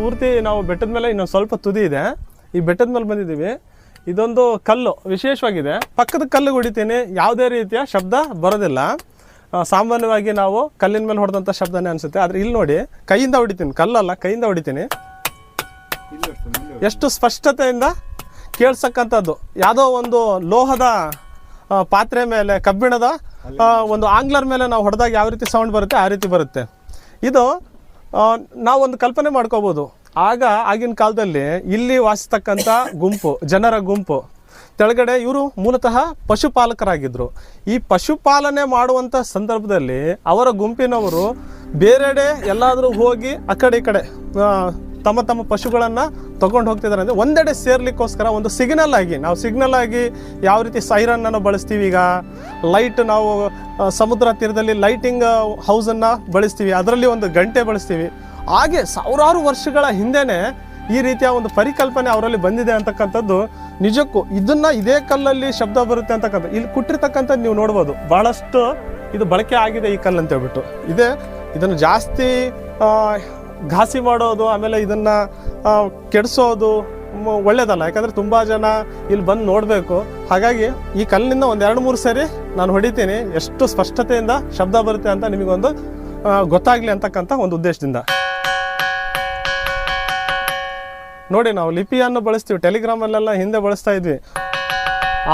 ಪೂರ್ತಿ ನಾವು ಬೆಟ್ಟದ ಮೇಲೆ ಇನ್ನೊಂದು ಸ್ವಲ್ಪ ತುದಿ ಇದೆ. ಈ ಬೆಟ್ಟದ ಮೇಲೆ ಬಂದಿದ್ದೀವಿ. ಇದೊಂದು ಕಲ್ಲು, ವಿಶೇಷವಾಗಿದೆ. ಪಕ್ಕದ ಕಲ್ಲು ಹೊಡಿತೀನಿ. ಯಾವುದೇ ರೀತಿಯ ಶಬ್ದ ಬರೋದಿಲ್ಲ. ಸಾಮಾನ್ಯವಾಗಿ ನಾವು ಕಲ್ಲಿನ ಮೇಲೆ ಹೊಡೆದಂಥ ಶಬ್ದನೇ ಅನಿಸುತ್ತೆ. ಆದರೆ ಇಲ್ಲಿ ನೋಡಿ, ಕೈಯಿಂದ ಹೊಡಿತೀನಿ. ಕಲ್ಲಲ್ಲ, ಕೈಯಿಂದ ಹೊಡಿತೀನಿ. ಎಷ್ಟು ಸ್ಪಷ್ಟತೆಯಿಂದ ಕೇಳ್ಸಕ್ಕಂಥದ್ದು. ಯಾವುದೋ ಒಂದು ಲೋಹದ ಪಾತ್ರೆ ಮೇಲೆ, ಕಬ್ಬಿಣದ ಒಂದು ಆಂಗ್ಲರ್ ಮೇಲೆ ನಾವು ಹೊಡೆದಾಗ ಯಾವ ರೀತಿ ಸೌಂಡ್ ಬರುತ್ತೆ, ಆ ರೀತಿ ಬರುತ್ತೆ. ಇದು ನಾವೊಂದು ಕಲ್ಪನೆ ಮಾಡ್ಕೋಬೋದು. ಆಗ ಆಗಿನ ಕಾಲದಲ್ಲಿ ಇಲ್ಲಿ ವಾಸಿಸ್ತಕ್ಕಂಥ ಗುಂಪು, ಜನರ ಗುಂಪು, ಕೆಳಗಡೆ ಇವರು ಮೂಲತಃ ಪಶುಪಾಲಕರಾಗಿದ್ದರು ಈ ಪಶುಪಾಲನೆ ಮಾಡುವಂಥ ಸಂದರ್ಭದಲ್ಲಿ ಅವರ ಗುಂಪಿನವರು ಬೇರೆಡೆ ಎಲ್ಲಾದರೂ ಹೋಗಿ ಆ ಕಡೆ ಈ ಕಡೆ ತಮ್ಮ ತಮ್ಮ ಪಶುಗಳನ್ನು ತಗೊಂಡು ಹೋಗ್ತಿದ್ದಾರೆ ಅಂದರೆ ಒಂದೆಡೆ ಸೇರ್ಲಿಕ್ಕೋಸ್ಕರ ಒಂದು ಸಿಗ್ನಲ್ ಆಗಿ, ನಾವು ಸಿಗ್ನಲ್ ಆಗಿ ಯಾವ ರೀತಿ ಸೈರನ್ನನ್ನು ಬಳಸ್ತೀವಿ ಈಗ? ಲೈಟ್ ನಾವು ಸಮುದ್ರ ತೀರದಲ್ಲಿ ಲೈಟಿಂಗ್ ಹೌಸನ್ನು ಬಳಸ್ತೀವಿ, ಅದರಲ್ಲಿ ಒಂದು ಗಂಟೆ ಬಳಸ್ತೀವಿ. ಹಾಗೆ ಸಾವಿರಾರು ವರ್ಷಗಳ ಹಿಂದೆಯೇ ಈ ರೀತಿಯ ಒಂದು ಪರಿಕಲ್ಪನೆ ಅವರಲ್ಲಿ ಬಂದಿದೆ ಅಂತಕ್ಕಂಥದ್ದು ನಿಜಕ್ಕೂ. ಇದನ್ನ ಇದೇ ಕಲ್ಲಲ್ಲಿ ಶಬ್ದ ಬರುತ್ತೆ ಅಂತಕ್ಕಂಥ, ಇಲ್ಲಿ ಕುಟ್ಟಿರ್ತಕ್ಕಂಥದ್ದು ನೀವು ನೋಡ್ಬೋದು. ಬಹಳಷ್ಟು ಇದು ಬಳಕೆ ಆಗಿದೆ ಈ ಕಲ್ಲು ಅಂತ ಹೇಳ್ಬಿಟ್ಟು ಇದೆ, ಇದನ್ನು ಜಾಸ್ತಿ ಘಾಸಿ ಮಾಡೋದು, ಆಮೇಲೆ ಇದನ್ನ ಕೆಡಿಸೋದು ಒಳ್ಳೇದಲ್ಲ. ಯಾಕಂದ್ರೆ ತುಂಬಾ ಜನ ಇಲ್ಲಿ ಬಂದು ನೋಡಬೇಕು. ಹಾಗಾಗಿ ಈ ಕಲ್ಲಿನಿಂದ ಒಂದು ಎರಡು ಮೂರು ಸರಿ ನಾನು ಹೊಡಿತೀನಿ. ಎಷ್ಟು ಸ್ಪಷ್ಟತೆಯಿಂದ ಶಬ್ದ ಬರುತ್ತೆ ಅಂತ ನಿಮಗೊಂದು ಗೊತ್ತಾಗಲಿ ಗೊತ್ತಾಗ್ಲಿ ಅಂತಕ್ಕಂಥ ಒಂದು ಉದ್ದೇಶದಿಂದ. ನೋಡಿ, ನಾವು ಲಿಪಿಯನ್ನು ಬಳಸ್ತೀವಿ. ಟೆಲಿಗ್ರಾಮಲ್ಲೆಲ್ಲ ಹಿಂದೆ ಬಳಸ್ತಾ ಇದ್ವಿ.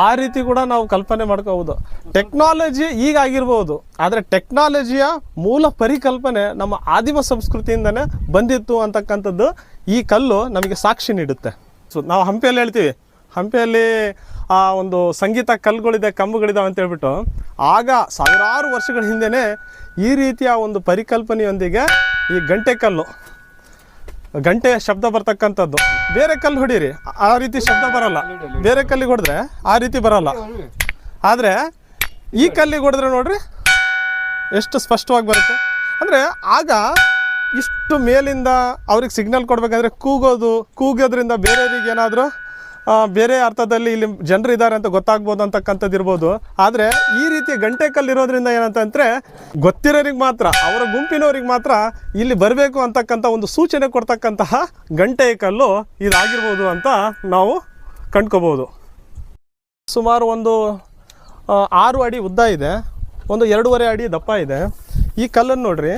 ಆ ರೀತಿ ಕೂಡ ನಾವು ಕಲ್ಪನೆ ಮಾಡ್ಕೋಬಹುದು ಟೆಕ್ನಾಲಜಿ ಈಗ ಆಗಿರ್ಬೋದು ಆದರೆ ಟೆಕ್ನಾಲಜಿಯ ಮೂಲ ಪರಿಕಲ್ಪನೆ ನಮ್ಮ ಆದಿಮ ಸಂಸ್ಕೃತಿಯಿಂದನೇ ಬಂದಿತ್ತು ಅಂತಕ್ಕಂಥದ್ದು ಈ ಕಲ್ಲು ನಮಗೆ ಸಾಕ್ಷಿ ನೀಡುತ್ತೆ. ಸೊ ನಾವು ಹಂಪಿಯಲ್ಲಿ ಹೇಳ್ತೀವಿ. ಹಂಪಿಯಲ್ಲಿ, ಆ, ಒಂದು ಸಂಗೀತ ಕಲ್ಲುಗಳಿದೆ, ಕಂಬುಗಳಿದಾವೆ ಅಂತ ಹೇಳ್ಬಿಟ್ಟು, ಆಗ ಸಾವಿರಾರು ವರ್ಷಗಳ ಹಿಂದೆಯೇ ಈ ರೀತಿಯ ಒಂದು ಪರಿಕಲ್ಪನೆಯೊಂದಿಗೆ ಈ ಗಂಟೆ ಕಲ್ಲು, ಗಂಟೆ ಶಬ್ದ ಬರ್ತಕ್ಕಂಥದ್ದು. ಬೇರೆ ಕಲ್ಲು ಹೊಡೀರಿ. ಆ ರೀತಿ ಶಬ್ದ ಬರಲ್ಲ. ಬೇರೆ ಕಲ್ಲಿಗೆ ಹೊಡೆದ್ರೆ ಆ ರೀತಿ ಬರಲ್ಲ. ಆದರೆ ಈ ಕಲ್ಲಿಗೆ ಹೊಡೆದ್ರೆ ನೋಡ್ರಿ ಎಷ್ಟು ಸ್ಪಷ್ಟವಾಗಿ ಬರುತ್ತೆ. ಅಂದರೆ ಆಗ ಇಷ್ಟು ಮೇಲಿಂದ ಅವ್ರಿಗೆ ಸಿಗ್ನಲ್ ಕೊಡಬೇಕಂದ್ರೆ ಕೂಗೋದು, ಕೂಗೋದ್ರಿಂದ ಬೇರೆಯವ್ರಿಗೆ ಏನಾದರೂ ಬೇರೆ ಅರ್ಥದಲ್ಲಿ ಇಲ್ಲಿ ಜನರು ಇದ್ದಾರೆ ಅಂತ ಗೊತ್ತಾಗ್ಬೋದು ಅಂತಕ್ಕಂಥದ್ದು ಇರ್ಬೋದು. ಆದರೆ ಈ ರೀತಿ ಗಂಟೆ ಕಲ್ಲು ಇರೋದ್ರಿಂದ ಏನಂತಂದರೆ ಗೊತ್ತಿರೋರಿಗೆ ಮಾತ್ರ, ಅವರ ಗುಂಪಿನವ್ರಿಗೆ ಮಾತ್ರ ಇಲ್ಲಿ ಬರಬೇಕು ಅಂತಕ್ಕಂಥ ಒಂದು ಸೂಚನೆ ಕೊಡ್ತಕ್ಕಂತಹ ಗಂಟೆ ಕಲ್ಲು ಇದಾಗಿರ್ಬೋದು ಅಂತ ನಾವು ಕಂಡ್ಕೋಬೋದು. ಸುಮಾರು ಒಂದು ಆರು ಅಡಿ ಉದ್ದ ಇದೆ. ಒಂದು ಎರಡೂವರೆ ಅಡಿ ದಪ್ಪ ಇದೆ. ಈ ಕಲ್ಲನ್ನು ನೋಡ್ರಿ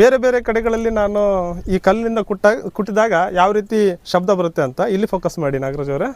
ಬೇರೆ ಬೇರೆ ಕಡೆಗಳಲ್ಲಿ ನಾನು ಈ ಕಲ್ಲಿನಿಂದ ಕುಟ್ಟ, ಕುಟ್ಟಿದಾಗ ಯಾವ ರೀತಿ ಶಬ್ದ ಬರುತ್ತೆ ಅಂತ ಇಲ್ಲಿ ಫೋಕಸ್ ಮಾಡಿ ನಾಗರಾಜ್ ಅವರೇ.